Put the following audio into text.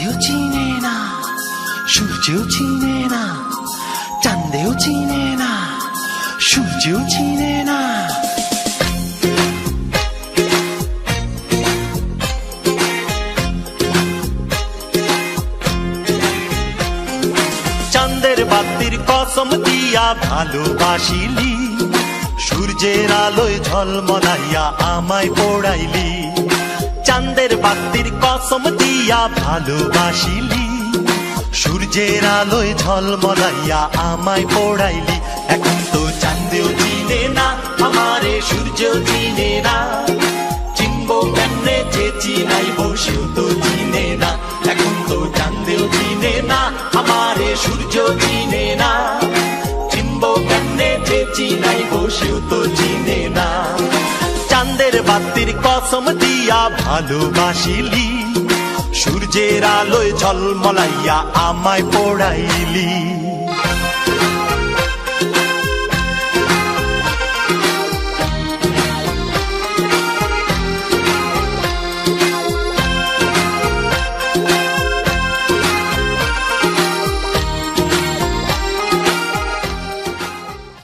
চাঁদেও চিনে না সূর্যও চিনে না চাঁদেও চিনে না সূর্যও চিনে না চাঁদের বাতির কসম দিয়া ভালোবাসিলি সূর্যের আলোয় ঝলমলাইয়া আমায় পোড়াইলি চাঁদের বাতির কসম দিয়া ভালোবাসিলি। সূর্যের আলোয় ঝলমলাইয়া আমায় পোড়াইলি। এখন তো চাঁদেও চিনে না, আমারে সূর্যও চিনে না। চিনবো কেমনে যে চিনাইব সেও তো চিনে না। এখন তো চাঁদেও চিনে না, আমারে সূর্য চিনে না। চিনবো কেমনে যে চিনাইব সেও তো চিনে বাতির কসম দিয়া ভালোবাসিলি। সূর্যের আলোয় ঝলমলাইয়া আমায় পোড়াইলি।